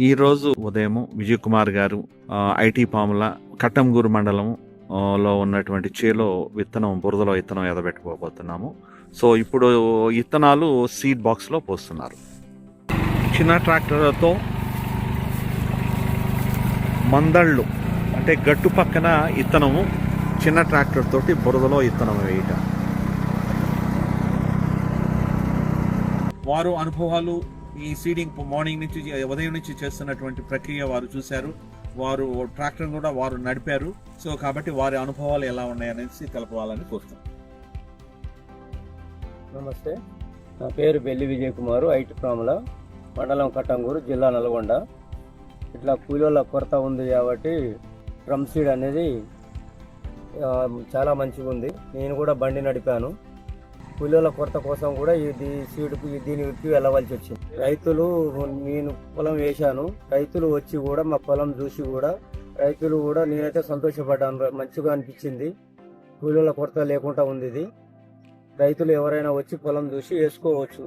ఈరోజు ఉదయం విజయ్ కుమార్ గారు ఐటీ పాముల కట్టంగూరు మండలం లో ఉన్నటువంటి చేలో విత్తనం బురదలో విత్తనం ఎదబెట్టుకోబోతున్నాము. సో ఇప్పుడు విత్తనాలు సీడ్ బాక్స్లో పోస్తున్నారు. చిన్న ట్రాక్టర్తో మందళ్ళు అంటే గట్టు పక్కన ఇత్తనము చిన్న ట్రాక్టర్ తోటి బురదలో ఇత్తనం వేయటం. వారు అనుభవాలు ఈ సీడింగ్ మార్నింగ్ నుంచి ఉదయం నుంచి చేస్తున్నటువంటి ప్రక్రియ వారు చూశారు. వారు ట్రాక్టర్ కూడా వారు నడిపారు. సో కాబట్టి వారి అనుభవాలు ఎలా ఉన్నాయనేసి కలపవాలని కోరుతున్నాం నమస్తే. నా పేరు బెల్లి విజయ్ కుమారు ఐటి ప్రాముల మండలం కట్టంగూరు జిల్లా నల్గొండ. ఇట్లా కూలీల కొరత ఉంది కాబట్టి డ్రమ్ సీడ్ అనేది చాలా మంచిగా ఉంది నేను కూడా బండి నడిపాను. కూలీల కొరత కోసం కూడా ఇది సీడుకు దీని విప్పి వెళ్ళవలసి వచ్చింది. రైతులు నేను పొలం వేశాను. రైతులు వచ్చి కూడా మా పొలం చూసి కూడా రైతులు కూడా నేనైతే సంతోషపడ్డాను. మంచిగా అనిపించింది. కూలీల కొరత లేకుండా ఉంది ఇది. రైతులు ఎవరైనా వచ్చి పొలం చూసి వేసుకోవచ్చు.